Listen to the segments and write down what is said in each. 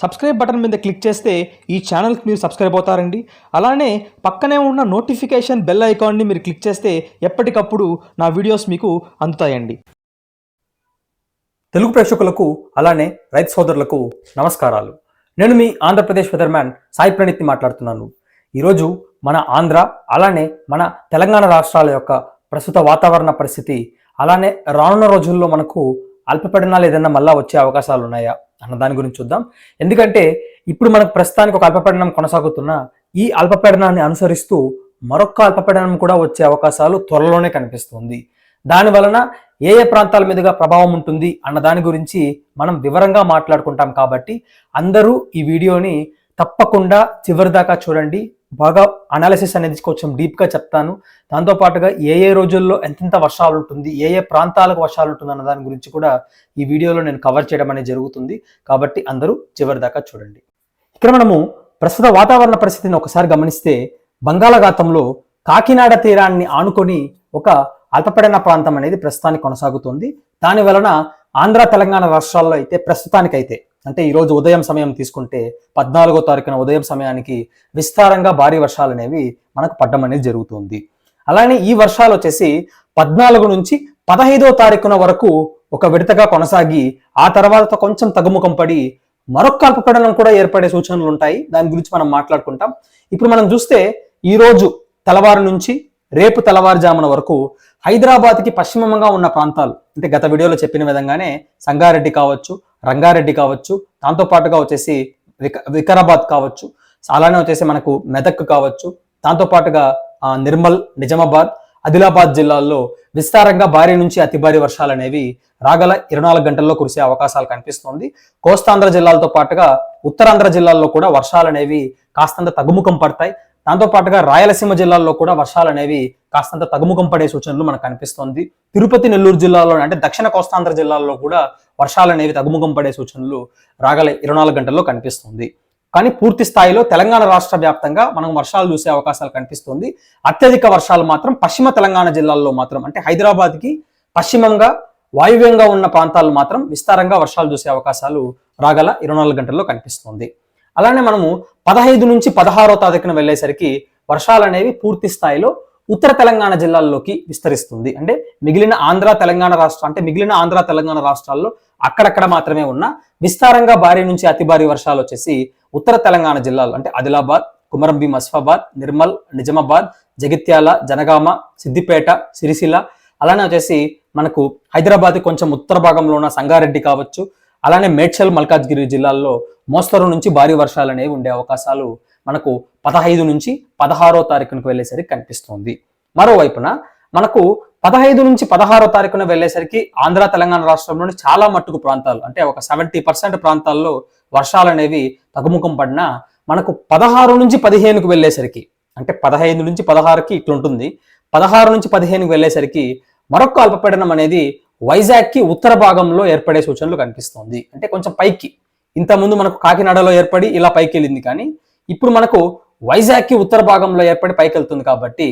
Subscribe button మీద click చేస్తే ఈ ఛానల్కి మీరు సబ్స్క్రైబ్ అవుతారండి. అలానే పక్కనే ఉన్న నోటిఫికేషన్ బెల్ ఐకాన్ని మీరు క్లిక్ చేస్తే ఎప్పటికప్పుడు నా వీడియోస్ మీకు అందుతాయండి. తెలుగు ప్రేక్షకులకు అలానే రైతు సోదరులకు నమస్కారాలు. నేను మీ ఆంధ్రప్రదేశ్ వెదర్మ్యాన్ సాయి ప్రణీత్ని మాట్లాడుతున్నాను. ఈరోజు మన ఆంధ్ర అలానే మన తెలంగాణ రాష్ట్రాల యొక్క ప్రస్తుత వాతావరణ పరిస్థితి అలానే రానున్న రోజుల్లో మనకు అల్పపీడనాలు ఏదైనా మళ్ళా వచ్చే అవకాశాలు ఉన్నాయా అన్న దాని గురించి చూద్దాం. ఎందుకంటే ఇప్పుడు మనకు ప్రస్తుతానికి ఒక అల్పపీడనం కొనసాగుతున్న ఈ అల్పపీడనాన్ని అనుసరిస్తూ మరొక అల్పపీడనం కూడా వచ్చే అవకాశాలు త్వరలోనే కనిపిస్తుంది. దాని వలన ఏ ఏ ప్రాంతాల మీదుగా ప్రభావం ఉంటుంది అన్న దాని గురించి మనం వివరంగా మాట్లాడుకుంటాం కాబట్టి అందరూ ఈ వీడియోని తప్పకుండా చివరి దాకా చూడండి. బాగా అనాలిసిస్ అనేది కొంచెం డీప్గా చెప్తాను. దాంతోపాటుగా ఏ ఏ రోజుల్లో ఎంతెంత వర్షాలు ఉంటుంది ఏ ఏ ప్రాంతాలకు వర్షాలు ఉంటుంది అన్న దాని గురించి కూడా ఈ వీడియోలో నేను కవర్ చేయడం అనేది జరుగుతుంది. కాబట్టి అందరూ చివరి దాకా చూడండి. ఇక్కడ మనము ప్రస్తుత వాతావరణ పరిస్థితిని ఒకసారి గమనిస్తే బంగాళాఖాతంలో కాకినాడ తీరాన్ని ఆనుకొని ఒక అల్పపడిన ప్రాంతం అనేది ప్రస్తుతానికి కొనసాగుతుంది. దాని వలన ఆంధ్ర తెలంగాణ రాష్ట్రాల్లో అయితే ప్రస్తుతానికైతే అంటే ఈరోజు ఉదయం సమయం తీసుకుంటే పద్నాలుగో తారీఖున ఉదయం సమయానికి విస్తారంగా భారీ వర్షాలు అనేవి మనకు పడ్డం అనేది జరుగుతుంది. అలానే ఈ వర్షాలు వచ్చేసి పద్నాలుగు నుంచి పదహైదో తారీఖున వరకు ఒక విడతగా కొనసాగి ఆ తర్వాత కొంచెం తగ్గుముఖం పడి మరొక అల్పపీడనం కూడా ఏర్పడే సూచనలు ఉంటాయి. దాని గురించి మనం మాట్లాడుకుంటాం. ఇప్పుడు మనం చూస్తే ఈరోజు రోజు తెల్లవారు నుంచి రేపు తెల్లవారుజామున వరకు హైదరాబాద్కి పశ్చిమంగా ఉన్న ప్రాంతాలు అంటే గత వీడియోలో చెప్పిన విధంగానే సంగారెడ్డి కావచ్చు రంగారెడ్డి కావచ్చు దాంతో పాటుగా వచ్చేసి విక వికారాబాద్ కావచ్చు అలానే వచ్చేసి మనకు మెదక్ కావచ్చు దాంతో పాటుగా నిర్మల్ నిజామాబాద్ ఆదిలాబాద్ జిల్లాల్లో విస్తారంగా భారీ నుంచి అతి భారీ వర్షాలు అనేవి రాగల ఇరవై నాలుగు గంటల్లో కురిసే అవకాశాలు కనిపిస్తోంది. కోస్తాంధ్ర జిల్లాలతో పాటుగా ఉత్తరాంధ్ర జిల్లాల్లో కూడా వర్షాలు అనేవి కాస్తంత తగ్గుముఖం పడతాయి. దాంతో పాటుగా రాయలసీమ జిల్లాల్లో కూడా వర్షాలు అనేవి కాస్తంత తగుముఖం పడే సూచనలు మనకు కనిపిస్తోంది తిరుపతి నెల్లూరు జిల్లాలో అంటే దక్షిణ కోస్తాంధ్ర జిల్లాల్లో కూడా వర్షాలు అనేవి తగుముఖం పడే సూచనలు రాగల ఇరవై నాలుగు గంటల్లో కనిపిస్తుంది. కానీ పూర్తి స్థాయిలో తెలంగాణ రాష్ట్ర వ్యాప్తంగా మనం వర్షాలు చూసే అవకాశాలు కనిపిస్తుంది. అత్యధిక వర్షాలు మాత్రం పశ్చిమ తెలంగాణ జిల్లాల్లో మాత్రం అంటే హైదరాబాద్కి పశ్చిమంగా వాయువ్యంగా ఉన్న ప్రాంతాలు మాత్రం విస్తారంగా వర్షాలు చూసే అవకాశాలు రాగల ఇరవై నాలుగు గంటల్లో కనిపిస్తుంది. అలానే మనము పదహైదు నుంచి పదహారో తారీఖున వెళ్ళేసరికి వర్షాలు అనేవి పూర్తి స్థాయిలో ఉత్తర తెలంగాణ జిల్లాల్లోకి విస్తరిస్తుంది. అంటే మిగిలిన ఆంధ్ర తెలంగాణ రాష్ట్ర అంటే మిగిలిన ఆంధ్ర తెలంగాణ రాష్ట్రాల్లో అక్కడక్కడ మాత్రమే ఉన్న విస్తారంగా భారీ నుంచి అతి భారీ వర్షాలు వచ్చేసి ఉత్తర తెలంగాణ జిల్లాలు అంటే ఆదిలాబాద్ కుమరంభీం అస్ఫాబాద్ నిర్మల్ నిజామాబాద్ జగిత్యాల జనగామ సిద్దిపేట సిరిసిల్ల. అలానే వచ్చేసి మనకు హైదరాబాద్ కొంచెం ఉత్తర భాగంలో ఉన్న సంగారెడ్డి కావచ్చు అలానే మేడ్చల్ మల్కాజ్గిరి జిల్లాల్లో మోస్తరు నుంచి భారీ వర్షాలు అనేవి ఉండే అవకాశాలు మనకు పదహైదు నుంచి పదహారో తారీఖునకు వెళ్ళేసరికి కనిపిస్తుంది. మరోవైపున మనకు పదహైదు నుంచి పదహారో తారీఖున వెళ్ళేసరికి ఆంధ్ర తెలంగాణ రాష్ట్రంలోని చాలా మట్టుకు ప్రాంతాలు అంటే ఒక సెవెంటీ పర్సెంట్ ప్రాంతాల్లో వర్షాలు అనేవి తగ్గుముఖం పడినా మనకు పదహారు నుంచి పదిహేనుకు వెళ్ళేసరికి అంటే పదహైదు నుంచి పదహారుకి ఇట్లుంటుంది పదహారు నుంచి పదిహేనుకి వెళ్ళేసరికి మరొక అల్పపీడనం అనేది వైజాగ్కి ఉత్తర భాగంలో ఏర్పడే సూచనలు కనిపిస్తోంది. అంటే కొంచెం పైకి. ఇంతకుముందు మనకు కాకినాడలో ఏర్పడి ఇలా పైకి వెళ్ళింది కానీ ఇప్పుడు మనకు వైజాగ్కి ఉత్తర భాగంలో ఏర్పడి పైకి వెళ్తుంది కాబట్టి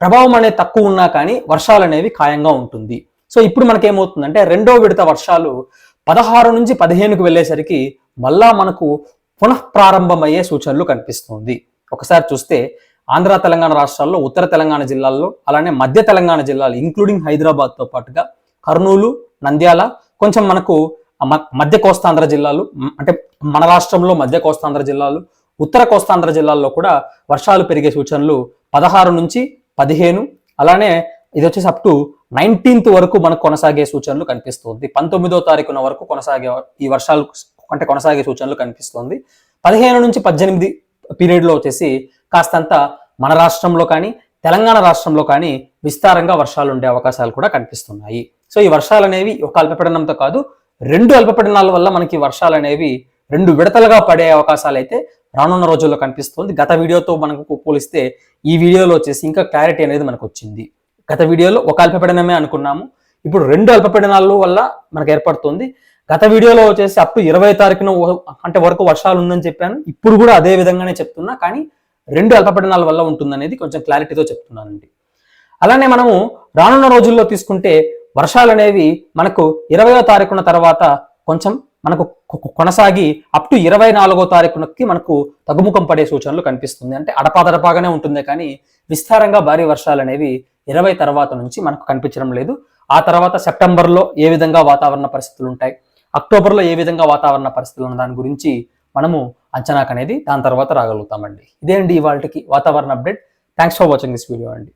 ప్రభావం అనేది తక్కువ ఉన్నా కానీ వర్షాలు అనేవి ఖాయంగా ఉంటుంది. సో ఇప్పుడు మనకేమవుతుందంటే రెండో విడత వర్షాలు పదహారు నుంచి పదిహేనుకు వెళ్ళేసరికి మళ్ళా మనకు పునఃప్రారంభమయ్యే సూచనలు కనిపిస్తుంది. ఒకసారి చూస్తే ఆంధ్ర తెలంగాణ రాష్ట్రాల్లో ఉత్తర తెలంగాణ జిల్లాల్లో అలానే మధ్య తెలంగాణ జిల్లాలు ఇంక్లూడింగ్ హైదరాబాద్తో పాటుగా కర్నూలు నంద్యాల కొంచెం మనకు మ- మధ్య కోస్తాంధ్ర జిల్లాలు అంటే మన రాష్ట్రంలో మధ్య కోస్తాంధ్ర జిల్లాలు ఉత్తర కోస్తాంధ్ర జిల్లాల్లో కూడా వర్షాలు పెరిగే సూచనలు పదహారు నుంచి పదిహేను అలానే ఇది వచ్చేసి అప్ టు నైన్టీన్త్ వరకు మనకు కొనసాగే సూచనలు కనిపిస్తుంది. పంతొమ్మిదో తారీఖున వరకు కొనసాగే ఈ వర్షాలు అంటే కొనసాగే సూచనలు కనిపిస్తుంది. పదిహేను నుంచి పద్దెనిమిది పీరియడ్లో వచ్చేసి కాస్తంత మన రాష్ట్రంలో కానీ తెలంగాణ రాష్ట్రంలో కానీ విస్తారంగా వర్షాలు ఉండే అవకాశాలు కూడా కనిపిస్తున్నాయి. సో ఈ వర్షాలు అనేవి ఒక అల్పపీడనంతో కాదు రెండు అల్పపీడనాల వల్ల మనకి వర్షాలు అనేవి రెండు విడతలుగా పడే అవకాశాలు అయితే రానున్న రోజుల్లో కనిపిస్తుంది. గత వీడియోతో మనకు పోలిస్తే ఈ వీడియోలో వచ్చేసి ఇంకా క్లారిటీ అనేది మనకు వచ్చింది. గత వీడియోలో ఒక అల్పపీడనమే అనుకున్నాము. ఇప్పుడు రెండు అల్పపీడనాల వల్ల మనకు ఏర్పడుతుంది. గత వీడియోలో వచ్చేసి అప్ టు ఇరవై తారీఖున అంటే వరకు వర్షాలు ఉందని చెప్పాను. ఇప్పుడు కూడా అదే విధంగానే చెప్తున్నా కానీ రెండు అల్పపీడనాల వల్ల ఉంటుందనేది కొంచెం క్లారిటీతో చెప్తున్నానండి. అలానే మనము రానున్న రోజుల్లో తీసుకుంటే వర్షాలు అనేవి మనకు ఇరవయో తారీఖున తర్వాత కొంచెం మనకు కొనసాగి అప్ టు ఇరవై నాలుగో తారీఖునకి మనకు తగ్గుముఖం పడే సూచనలు కనిపిస్తుంది. అంటే అడపాదడపాగానే ఉంటుంది కానీ విస్తారంగా భారీ వర్షాలు అనేవి ఇరవై తర్వాత నుంచి మనకు కనిపించడం లేదు. ఆ తర్వాత సెప్టెంబర్లో ఏ విధంగా వాతావరణ పరిస్థితులు ఉంటాయి? అక్టోబర్లో ఏ విధంగా వాతావరణ పరిస్థితులు ఉన్న దాని గురించి మనము అంచనాకు అనేది దాని తర్వాత రాగలుగుతామండి. ఇదే అండి ఇవాళకి వాతావరణ update? Thanks for watching this video అండి.